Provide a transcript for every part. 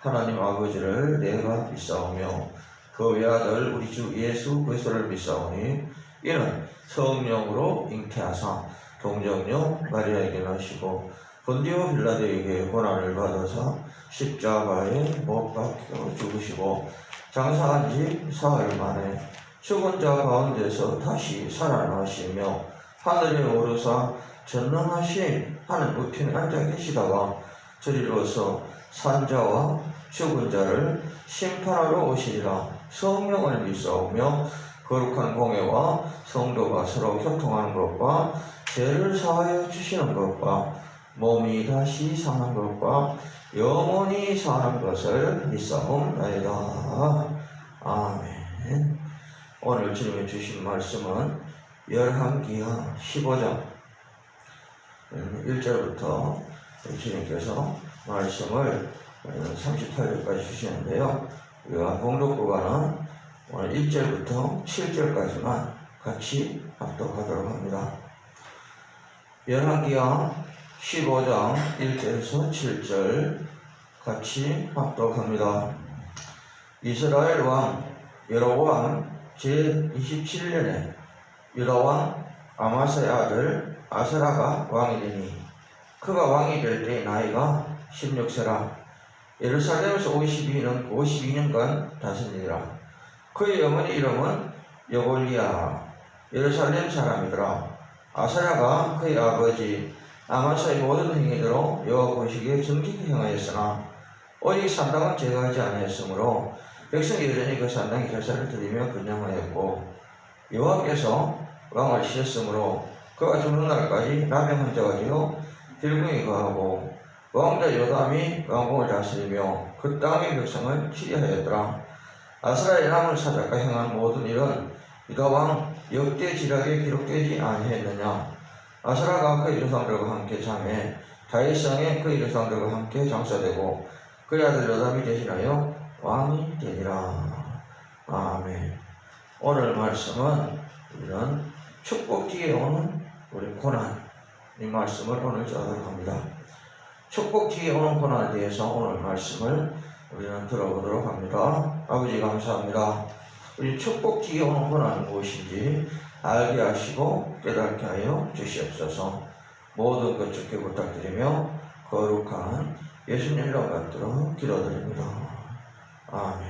하나님 아버지를 내가 믿사오며 그 외아들 우리 주 예수 그리스도를 믿사오니 이는 성령으로 잉태하사 동정녀 마리아에게 나시고 본디오 빌라도에게 고난을 받아서 십자가에 못 박혀 죽으시고 장사한 지 사흘 만에 죽은 자 가운데서 다시 살아나시며 하늘에 오르사 전능하신 하늘 우편에 앉아 계시다가 저리로서 산자와 죽은 자를 심판하러 오시리라 성령을 믿사오며 거룩한 공예와 성도가 서로 교통하는 것과 죄를 사하여 주시는 것과 몸이 다시 사는 것과 영원히 사는 것을 믿사옵나이다. 아멘. 오늘 주님이 주신 말씀은 열한기하 15장 1절부터 주님께서 말씀을 38절까지 주시는데요. 우리가 공독 구간은 오늘 1절부터 7절까지만 같이 합독하도록 합니다. 열한기하 15장 1절에서 7절 같이 합독합니다. 이스라엘 왕 여로보암 제27년에 유다 왕 아마스의 아들 아세라가 왕이 되니 그가 왕이 될때 나이가 16세라. 예루살렘에서 52년 52년간 다스리니라. 그의 어머니 이름은 여골리아. 예루살렘 사람이더라. 아사라가 그의 아버지 아마사의 모든 행위대로 여호와 보시기에 정직히 행하였으나 오직 산당은 제거하지 아니하였으므로 백성이 여전히 그 산당에 제사를 드리며 근영하였고 여호와께서 왕을 치셨으므로 그가 죽는 날까지 남의 혼자가 되어 들궁이 거하고 왕자 요담이 왕궁을 다스리며 그 땅의 백성을 치리하였더라. 아스라엘 남은 사자가 행한 모든 일은 유다 왕 역대 지략에 기록되지 아니했느냐. 아스라가 그의 조상들과 함께 잠에 다윗성에 그의 조상들과 함께 장사되고 그의 아들 요담이 대신하여 왕이 되니라. 아멘. 오늘 말씀은 우리는 축복 뒤에 오는 우리 고난 이 말씀을 오늘 전하도록 합니다. 축복 뒤에 오는 고난에 대해서 오늘 말씀을 우리는 들어보도록 합니다. 아버지 감사합니다. 우리 축복 뒤에 오는 고난은 무엇인지 알게 하시고 깨닫게 하여 주시옵소서. 모든 것 주께 부탁드리며 거룩한 예수님 이름 받들어 기도드립니다. 아멘.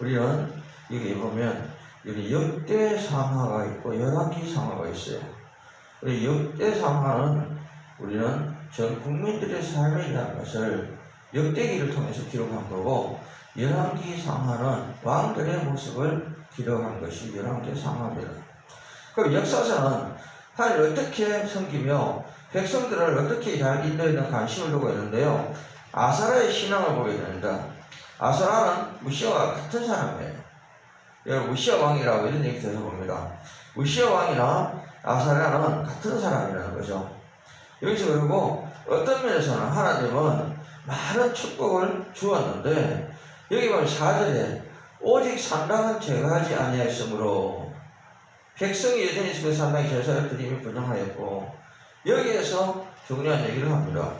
우리는 여기 보면 여기 역대 상하가 있고 열악기 상하가 있어요. 우리 역대 상하는 우리는 전 국민들의 대한 것을 역대기를 통해서 기록한 거고 열왕기 상하는 왕들의 모습을 기록한 것이 열왕기 상하입니다. 그럼 역사서는 하나님 어떻게 섬기며 백성들을 어떻게 잘 인도에는 관심을 두고 있는데요. 아사라의 신앙을 보게 됩니다. 아사라는 무시아와 같은 사람이에요. 여러분 무시아 왕이라고 이런 얘기 들어봅니다. 무시아 왕이나 아사라는 같은 사람이라는 거죠. 여기서 그리고 어떤 면에서는 하나님은 많은 축복을 주었는데 여기 보면 4절에 오직 산당은 제거하지 아니하였으므로 백성이 여전히 그 산당에 제사를 드리며 분양하였고 여기에서 중요한 얘기를 합니다.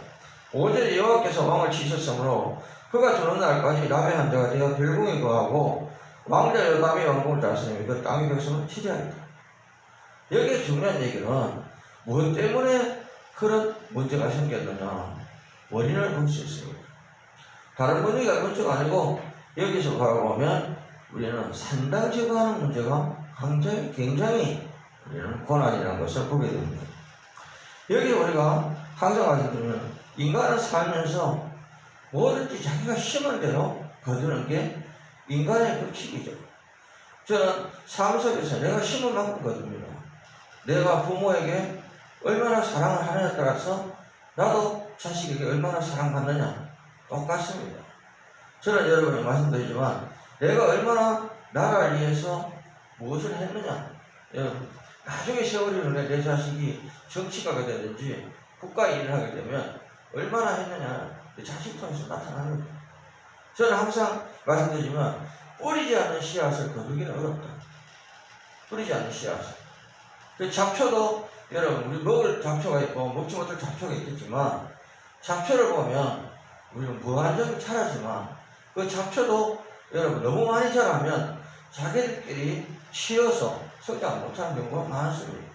5절에 여호와께서 왕을 치셨으므로 그가 주는 날까지 남의 한 자가 되어 별궁에 거하고 왕자 여담이 왕궁을 다스리며 그 땅의 백성을 치리하였다. 여기에 중요한 얘기는 무엇 때문에 그런 문제가 생겼느냐 원인을 볼 수 있습니다. 다른 문제가 문제가 아니고 여기서 바라보면 우리는 산당 제거하는 문제가 굉장히, 굉장히 우리는 고난이라는 것을 보게 됩니다. 여기 우리가 항상 말씀드리면 인간은 살면서 뭐든지 자기가 심은 대로 거두는 게 인간의 법칙이죠. 저는 삶 속에서 내가 심은 만큼 거둡니다. 내가 부모에게 얼마나 사랑을 하느냐에 따라서 나도 자식에게 얼마나 사랑받느냐 똑같습니다. 저는 여러분이 말씀드리지만 내가 얼마나 나라를 위해서 무엇을 했느냐 나중에 세월이 흐르면 내 자식이 정치가가 되든지 국가 일을 하게 되면 얼마나 했느냐 내 자식 통해서 나타납니다. 저는 항상 말씀드리지만 뿌리지 않는 씨앗을 거두기는 어렵다. 뿌리지 않는 씨앗을. 그 잡초도 여러분 우리 먹을 잡초가 있고 먹지 못할 잡초가 있겠지만 잡초를 보면 우리는 무한정이 자라지만 그 잡초도 여러분 너무 많이 자라면 자기들끼리 치여서 성장 못하는 경우가 많습니다.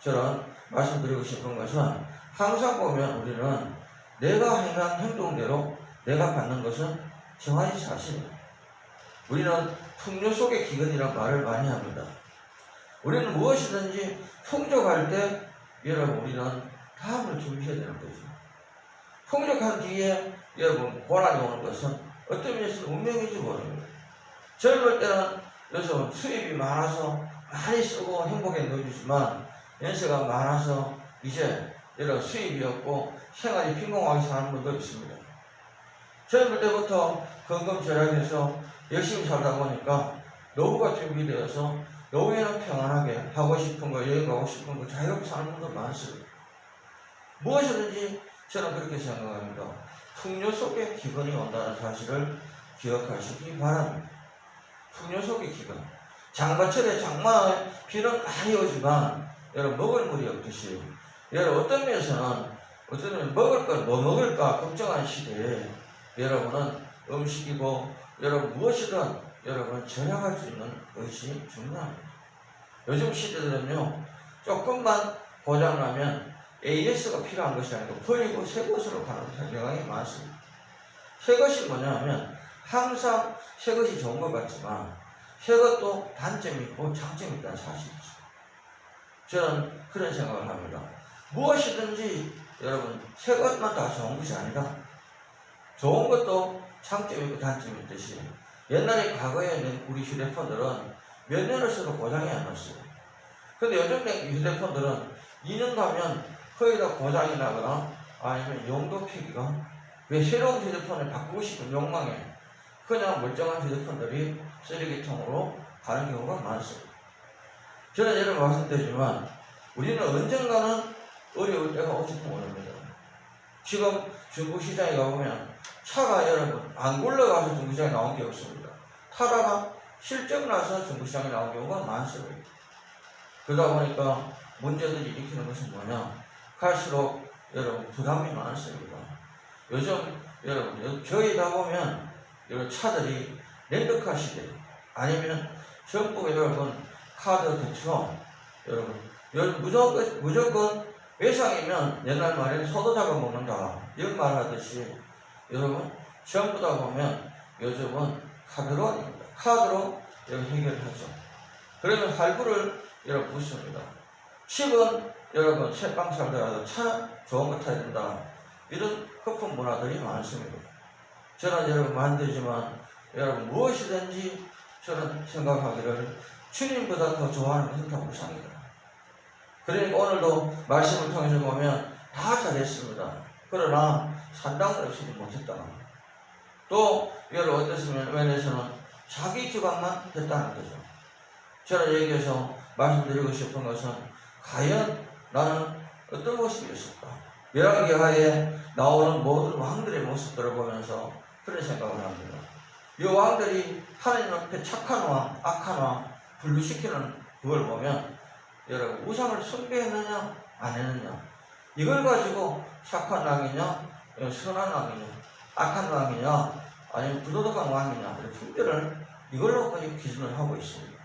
저는 말씀드리고 싶은 것은 항상 보면 우리는 내가 행한 행동대로 내가 받는 것은 정하지 사실입니다. 우리는 풍요 속의 기근이란 말을 많이 합니다. 우리는 무엇이든지 풍족할 때 여러분 우리는 다음을 준비해야 되는 거죠. 풍족한 뒤에 여러분 고난이 오는 것은 어떤 면에서 운명인지 모릅니다. 젊을 때는 요즘 수입이 많아서 많이 쓰고 행복에 누리지만 연세가 많아서 이제 여러 수입이 없고 생활이 빈공하게 사는 분도 있습니다. 젊을 때부터 건강절약해서 열심히 살다 보니까 노후가 준비되어서 노후에는 평안하게 하고 싶은 거, 여행 가고 싶은 거 자유롭게 사는 분도 많습니다. 무엇이든지 저는 그렇게 생각합니다. 풍요 속에 기근이 온다는 사실을 기억하시기 바랍니다. 풍요 속의 기근. 장마철에 장마에 비는 많이 오지만 여러분 먹을 물이 없듯이 여러분 어떤 면에서는 어떤 면 먹을 걸 뭐 먹을까 걱정하는 시대에 여러분은 음식이고 여러분 무엇이든 여러분 절약할 수 있는 것이 중요합니다. 요즘 시대들은요 조금만 고장나면 AS가 필요한 것이 아니고 버리고 새 것으로 가는 경향이 많습니다. 새 것이 뭐냐면 항상 새 것이 좋은 것 같지만 새 것도 단점이 있고 장점이 있다는 사실이죠. 저는 그런 생각을 합니다. 무엇이든지 여러분 새 것만 다 좋은 것이 아니라 좋은 것도 장점이 있고 단점이 있듯이 옛날에 과거에 있는 우리 휴대폰들은 몇 년을 써도 고장이 안 났어요. 근데 요즘 휴대폰들은 2년 가면 거의 다 고장이 나거나 아니면 용도 폐기가 왜 새로운 휴대폰을 바꾸고 싶은 욕망에 그냥 멀쩡한 휴대폰들이 쓰레기통으로 가는 경우가 많습니다. 저는 예를 말씀드리지만 우리는 언젠가는 어려울 때가 오실 모릅니다. 지금 중국 시장에 가보면 차가 여러분 안 굴러가서 중국시장에 나온 게 없습니다. 타다가 실적 나서 중국시장에 나온 경우가 많습니다. 그러다 보니까 문제들이 일으키는 것은 뭐냐? 갈수록 여러분 부담이 많습니다. 요즘 여러분 여- 저희 가 보면 여러 차들이 렌트카 시대 아니면 전부 여러분 카드 대충 여러분 여- 무조건 무조건 외상이면 옛날 말에 소도 잡아먹는다 이런 말 하듯이 여러분 전부 다 보면 요즘은 카드로 아닙니다. 카드로 여러분 해결하죠. 그러면 할부를 여러분 붙습니다. 집은 여러분 새빵 살더라도 차 좋은 거 타야 된다. 이런 허품 문화들이 많습니다. 저는 여러분 만들지만 여러분 무엇이든지 저는 생각하기를 주님보다 더 좋아하는 것은 다 우상이다. 그러니까 오늘도 말씀을 통해서 보면 다 잘했습니다. 그러나 산당을 없이도 못했다. 또 여러분 어떻습니까? 면에서는 자기 주관만 했다는 거죠. 저는 여기에서 말씀드리고 싶은 것은 과연 나는 어떤 모습이었을까? 열왕기 하에 나오는 모든 왕들의 모습들을 보면서 그런 생각을 합니다. 이 왕들이 하나님 앞에 착한 왕, 악한 왕 분류시키는 그걸 보면 여러분 우상을 숭배했느냐 안 했느냐 이걸 가지고 착한 왕이냐 어, 선한 왕이냐 악한 왕이냐 아니면 부도덕한 왕이냐 이런 분별을 이걸로까지 기준을 하고 있습니다.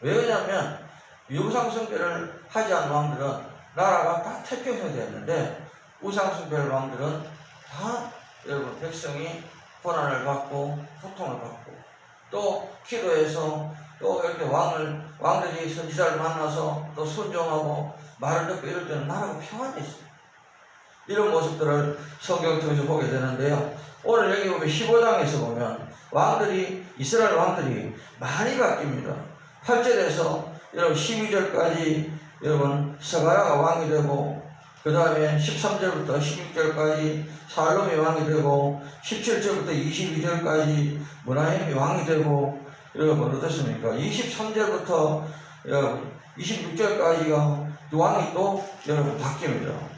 왜냐하면 우상숭배를 하지 않은 왕들은 나라가 다 태평성이 되었는데 우상숭배를 왕들은 다 여러분 백성이 고난을 받고 고통을 받고 또 기도해서 또 이렇게 왕을 왕들이 선지자를 만나서 또 순종하고 말을 듣고 이럴 때는 나라가 평안했어요. 이런 모습들을 성경 통해서 보게 되는데요. 오늘 여기 보면 15장에서 보면 왕들이 이스라엘 왕들이 많이 바뀝니다. 8절에서 여러분 12절까지 여러분 서가야가 왕이 되고 그 다음에 13절부터 16절까지 살롬이 왕이 되고 17절부터 22절까지 문하임이 왕이 되고 여러분 어떻습니까? 23절부터 여러분 26절까지가 왕이 또 여러분 바뀝니다.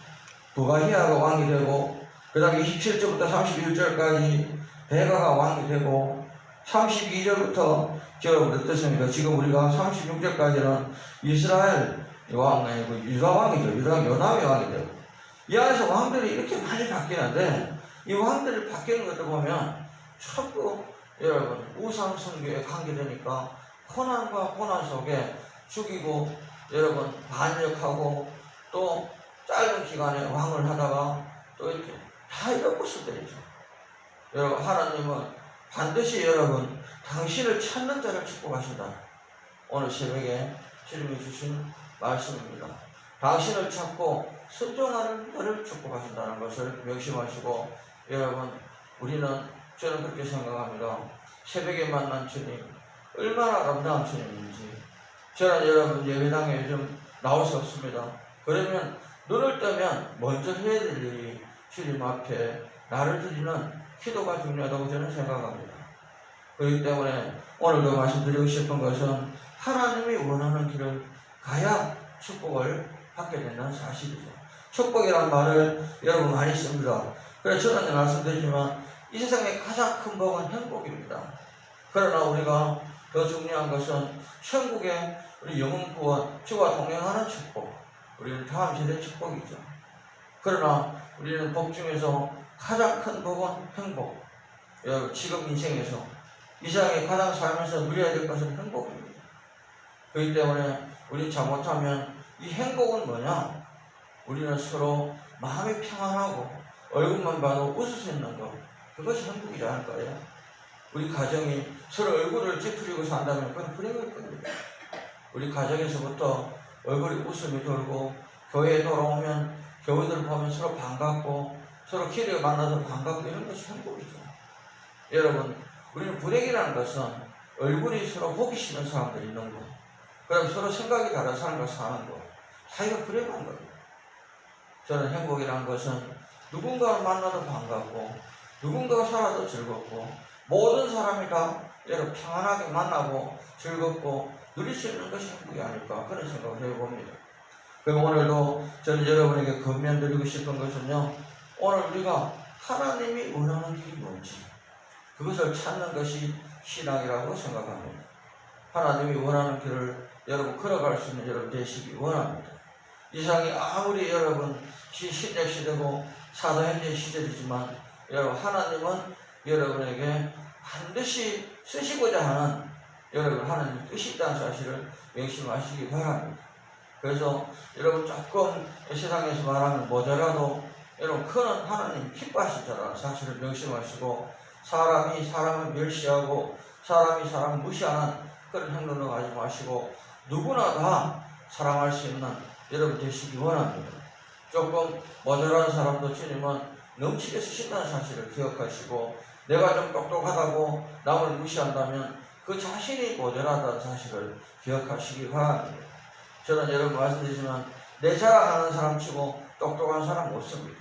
부가히아가 왕이 되고 그 다음에 27절부터 31절까지 베가가 왕이 되고 32절부터 여러분 어떻습니까? 지금 우리가 36절까지는 이스라엘 왕 아니고 유다 왕이죠. 유다 요남의 왕이 되고 이 안에서 왕들이 이렇게 많이 바뀌는데 이 왕들이 바뀌는 것도 보면 전부 여러분 우상성교에 관계되니까 고난과 고난 속에 죽이고 여러분 반역하고 또 짧은 기간에 왕을 하다가 또 이렇게 다 모습들이죠. 여러분 하나님은 반드시 여러분 당신을 찾는 자를 축복하신다. 오늘 새벽에 주님이 주신 말씀입니다. 당신을 찾고 순종하는 자를 축복하신다는 것을 명심하시고 여러분 우리는 저는 그렇게 생각합니다. 새벽에 만난 주님 얼마나 아름다운 주님인지 저는 여러분 예배당에 요즘 나올 수 없습니다. 그러면 눈을 뜨면 먼저 해야 될 일이 주님 앞에 나를 드리는 기도가 중요하다고 저는 생각합니다. 그렇기 때문에 오늘도 말씀드리고 싶은 것은 하나님이 원하는 길을 가야 축복을 받게 된다는 사실이죠. 축복이란 말을 여러분 많이 씁니다. 그래서 저는 말씀드리지만 이 세상의 가장 큰 복은 행복입니다. 그러나 우리가 더 중요한 것은 천국의 우리 영혼 구원, 주와 동행하는 축복, 우리는 다음 세대 축복이죠. 그러나 우리는 복 중에서 가장 큰 복은 행복. 여러분, 지금 인생에서 이 세상에 가장 살면서 누려야 될 것은 행복입니다. 그렇기 때문에 우리 잘못하면 이 행복은 뭐냐? 우리는 서로 마음이 평안하고 얼굴만 봐도 웃을 수 있는 것. 그것이 행복이지 않을까요? 우리 가정이 서로 얼굴을 찌푸리고 산다면 그건 불행일 겁니다. 우리 가정에서부터 얼굴이 웃음이 돌고 교회에 돌아오면 교우들 보면 서로 반갑고 서로 길에 만나서 반갑고 이런 것이 행복이죠. 여러분, 우리는 불행이라는 것은 얼굴이 서로 보기 싫은 사람들이 있는 거. 그럼 서로 생각이 다른 사람과 사는 거. 사이가 불행한 거예요. 저는 행복이라는 것은 누군가를 만나도 반갑고 누군가가 살아도 즐겁고 모든 사람이 다 여러분 평안하게 만나고 즐겁고 누릴 수 있는 것이 행복이 아닐까 그런 생각을 해봅니다. 그럼 오늘도 저는 여러분에게 건면드리고 싶은 것은요. 오늘 우리가 하나님이 원하는 길이 뭔지 그것을 찾는 것이 신앙이라고 생각합니다. 하나님이 원하는 길을 여러분 걸어갈 수 있는 여러분 되시기 원합니다. 이 세상이 아무리 여러분 시- 신약 시대고 사도행전 시대이지만 여러분 하나님은 여러분에게 반드시 쓰시고자 하는 여러분 하나님 뜻이 있다는 사실을 명심하시기 바랍니다. 그래서 여러분 조금 세상에서 말하는 모자라도 여러분 그는 하나님 기뻐하시더라 사실을 명심하시고 사람이 사람을 멸시하고 사람이 사람을 무시하는 그런 행동을 하지 마시고 누구나 다 사랑할 수 있는 여러분 되시기 원합니다. 조금 모자란 사람도 주님은 넘치게 쓰신다는 사실을 기억하시고 내가 좀 똑똑하다고 남을 무시한다면 그 자신이 모자라다는 사실을 기억하시기 바랍니다. 저는 여러분 말씀드리지만 내 자랑하는 사람 치고 똑똑한 사람 없습니다.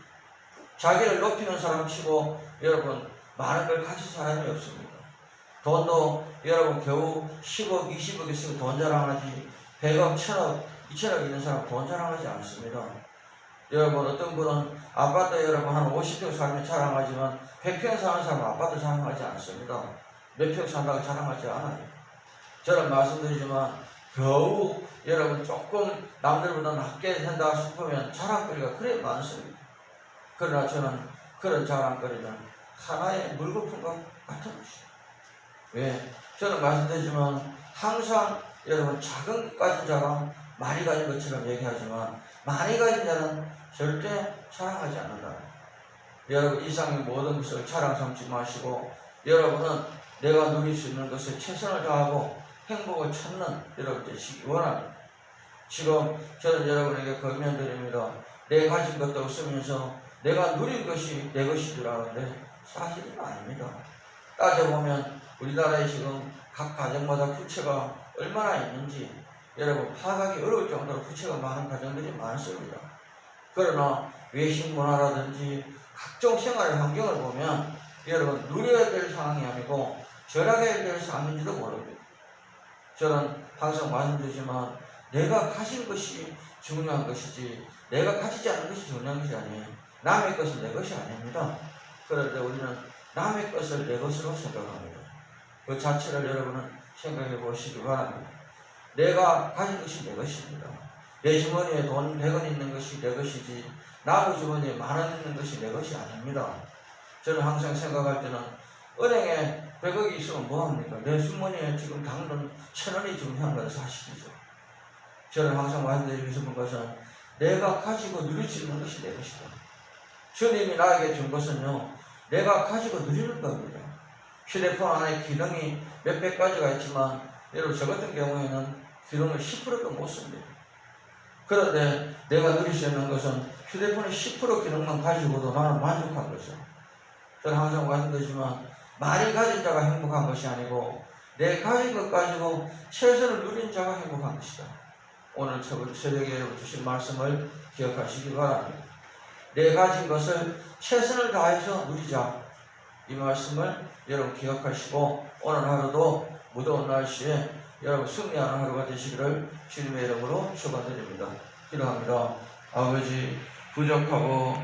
자기를 높이는 사람 치고 여러분 많은 걸 가진 사람이 없습니다. 돈도 여러분 겨우 10억, 20억 있으면 돈 자랑하지 100억, 1000억, 2000억 있는 사람 돈 자랑하지 않습니다. 여러분 어떤 분은 아파트 여러분 한 50평 살면 자랑하지만 100평 사는 사람은 아파트 자랑하지 않습니다. 몇평 산다고 자랑하지 않아요. 저는 말씀드리지만 겨우 여러분 조금 남들보다 낮게 산다 싶으면 자랑거리가 그래 많습니다. 그러나 저는 그런 자랑거리는 하나의 물거품과 같은 것이죠. 왜? 저는 말씀드리지만 항상 여러분 작은 것 가진 자가 많이 가진 것처럼 얘기하지만 많이 가진 자는 절대 자랑하지 않는다. 여러분 이상의 모든 것을 자랑 삼지 마시고 여러분은 내가 누릴 수 있는 것에 최선을 다하고 행복을 찾는 여러분 되시기 원합니다. 지금 저는 여러분에게 건면드립니다. 내 가진 것도 없으면서 내가 누린 것이 내 것인 줄 아는데 사실은 아닙니다. 따져보면 우리나라에 지금 각 가정마다 부채가 얼마나 있는지 여러분 파악하기 어려울 정도로 부채가 많은 가정들이 많습니다. 그러나 외식 문화라든지 각종 생활 환경을 보면 여러분 누려야 될 상황이 아니고 절약해야 될 상황인지도 모릅니다. 저는 항상 말씀드리지만 내가 가진 것이 중요한 것이지 내가 가지지 않은 것이 중요한 것이 아니에요. 남의 것은 내 것이 아닙니다. 그런데 우리는 남의 것을 내 것으로 생각합니다. 그 자체를 여러분은 생각해 보시기 바랍니다. 내가 가진 것이 내 것입니다. 내 주머니에 돈 100원 있는 것이 내 것이지 남의 주머니에 만 원 있는 것이 내 것이 아닙니다. 저는 항상 생각할 때는 은행에 100억이 있으면 뭐합니까? 내 주머니에 지금 당근 천 원이 지금 향건 사실이죠. 저는 항상 말씀드리고 싶은 것은 내가 가지고 누릴 수 있는 것이 내 것이다. 주님이 나에게 준 것은요, 내가 가지고 누리는 겁니다. 휴대폰 안에 기능이 몇백 가지가 있지만, 여러분, 저 같은 경우에는 기능을 10%도 못 씁니다. 그런데 내가 누릴 수 있는 것은 휴대폰의 10% 기능만 가지고도 나는 만족한 거죠. 저는 항상 말씀드리지만, 많이 가진 자가 행복한 것이 아니고, 내 가진 것 가지고 최선을 누린 자가 행복한 것이다. 오늘 저- 새벽에 주신 말씀을 기억하시기 바랍니다. 내 가진 것을 최선을 다해서 누리자. 이 말씀을 여러분 기억하시고 오늘 하루도 무더운 날씨에 여러분 승리하는 하루가 되시기를 주님의 이름으로 축원드립니다. 기도합니다. 아버지 부족하고